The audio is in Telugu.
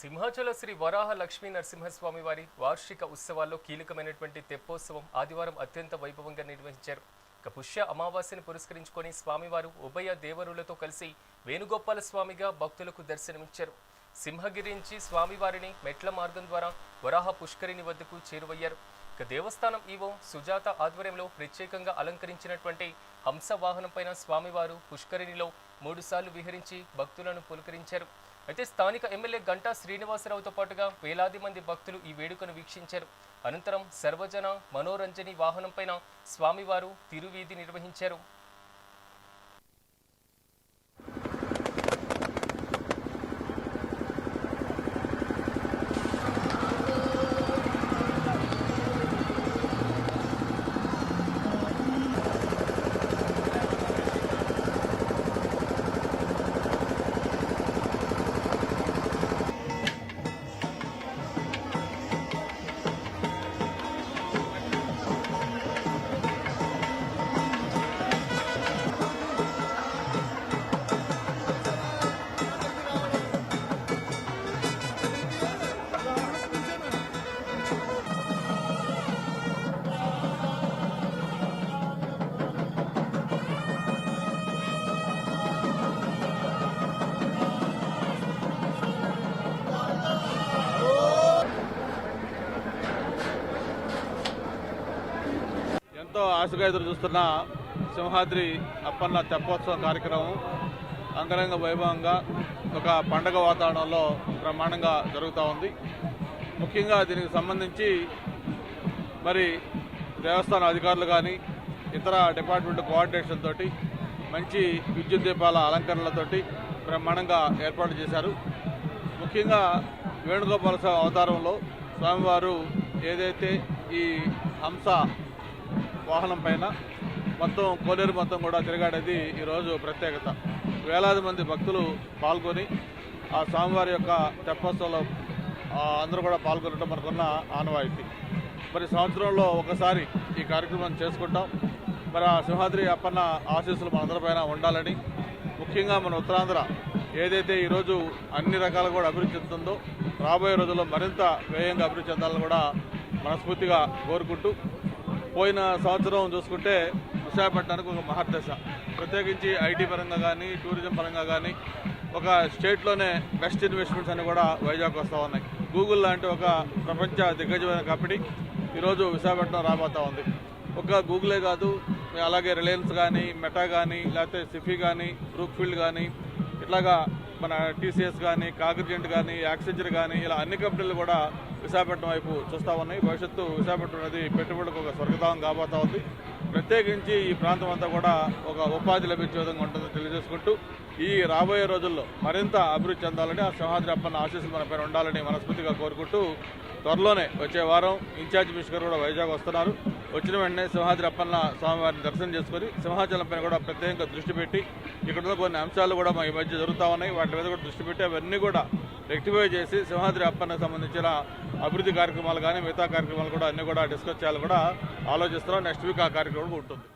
సింహాచల శ్రీ వరాహ లక్ష్మీ నరసింహస్వామి వారి వార్షిక ఉత్సవాల్లో కీలకమైనటువంటి తెప్పోత్సవం ఆదివారం అత్యంత వైభవంగా నిర్వహించారు. ఇక పుష్య అమావాస్యను పురస్కరించుకొని స్వామివారు ఉభయ దేవరులతో కలిసి వేణుగోపాల స్వామిగా భక్తులకు దర్శనమిచ్చారు. సింహగిరి నుంచి స్వామివారిని మెట్ల మార్గం ద్వారా వరాహ పుష్కరిణి వద్దకు చేరువయ్యారు. ఇక దేవస్థానం ఈవో సుజాత ఆధ్వర్యంలో ప్రత్యేకంగా అలంకరించినటువంటి హంసవాహనంపైన స్వామివారు పుష్కరిణిలో మూడుసార్లు విహరించి భక్తులను పులకరించారు. అయితే స్థానిక ఎమ్మెల్యే గంటా శ్రీనివాసరావుతో పాటుగా వేలాది మంది భక్తులు ఈ వేడుకను వీక్షించారు. అనంతరం సర్వజన మనోరంజని వాహనంపైన స్వామివారు తిరువీధి నిర్వహించారు. ఎంతో ఆశగా ఎదురు చూస్తున్న సింహాద్రి అప్పన్న తెప్పోత్సవం కార్యక్రమం అంగరంగ వైభవంగా ఒక పండగ వాతావరణంలో బ్రహ్మాండంగా జరుగుతూ ఉంది. ముఖ్యంగా దీనికి సంబంధించి మరి దేవస్థాన అధికారులు కానీ ఇతర డిపార్ట్మెంట్ కోఆర్డినేషన్ తోటి మంచి విద్యుత్ దీపాల అలంకరణలతోటి బ్రహ్మాండంగా ఏర్పాటు చేశారు. ముఖ్యంగా వేణుగోపాల స్వామి అవతారంలో స్వామివారు ఏదైతే ఈ హంస వాహనం పైన మొత్తం కోనేరు మొత్తం కూడా తిరగాడేది ఈరోజు ప్రత్యేకత. వేలాది మంది భక్తులు పాల్గొని ఆ స్వామివారి యొక్క తెప్పోత్సవంలో అందరూ కూడా పాల్గొనడం మనకున్న ఆనవాయితీ. మరి సంవత్సరంలో ఒకసారి ఈ కార్యక్రమం చేసుకుంటాం. మరి ఆ సింహాద్రి అప్పన్న ఆశీస్సులు మనందరిపైన ఉండాలని ముఖ్యంగా మన ఉత్తరాంధ్ర ఏదైతే ఈరోజు అన్ని రకాలు కూడా అభివృద్ధి చెందుతుందో రాబోయే రోజుల్లో మరింత వేగంగా అభివృద్ధి చెందాలని కూడా మనస్ఫూర్తిగా కోరుకుంటూ పోయిన సంవత్సరం చూసుకుంటే విశాఖపట్నానికి ఒక మహర్దశ. ప్రత్యేకించి ఐటీ పరంగా కానీ టూరిజం పరంగా కానీ ఒక స్టేట్లోనే బెస్ట్ ఇన్వెస్ట్మెంట్స్ అన్ని కూడా వైజాగ్ వస్తూ ఉన్నాయి. గూగుల్ లాంటి ఒక ప్రపంచ దిగ్గజమైన కంపెనీ ఈరోజు విశాఖపట్నం రాబోతూ ఉంది. ఒక గూగులే కాదు అలాగే రిలయన్స్ కానీ మెటా కానీ లేకపోతే సిఫీ కానీ బ్రూక్ఫీల్డ్ కానీ ఇట్లాగా మన టీసీఎస్ కానీ కాగ్రిజెంట్ కానీ యాక్సెంచర్ కానీ ఇలా అన్ని కంపెనీలు కూడా విశాఖపట్నం వైపు చూస్తూ ఉన్నాయి. భవిష్యత్తు విశాఖపట్నం అనేది పెట్టుబడులకు ఒక స్వర్గధామం కాబోతా ఉంది. ప్రత్యేకించి ఈ ప్రాంతం అంతా కూడా ఒక ఉపాధి లభించే విధంగా ఉంటుందని తెలియజేసుకుంటూ ఈ రాబోయే రోజుల్లో మరింత అభివృద్ధి చెందాలని ఆ సింహాద్రి అప్పన్న ఆశీస్సులు మన పైన ఉండాలని మనస్ఫూర్తిగా కోరుకుంటూ త్వరలోనే వచ్చే వారం ఇన్ఛార్జ్ మినిస్టర్ కూడా వైజాగ్ వస్తున్నారు. వచ్చిన వెంటనే సింహాద్రి అప్పన్న స్వామివారిని దర్శనం చేసుకొని సింహాచలం పైన కూడా ప్రత్యేకంగా దృష్టి పెట్టి ఇక్కడ ఉన్న కొన్ని అంశాలు కూడా మా ఈ మధ్య జరుగుతూ ఉన్నాయి. వాటి మీద కూడా దృష్టి పెట్టి అవన్నీ కూడా రెక్టిఫై చేసి సింహాద్రి అప్పన్న సంబంధించిన అభివృద్ధి కార్యక్రమాలు కానీ మిగతా కార్యక్రమాలు కూడా అన్ని కూడా డిస్కస్ చేయాలి కూడా ఆలోచిస్తున్నాం. నెక్స్ట్ వీక్ ఆ కార్యక్రమం కూడా ఉంటుంది.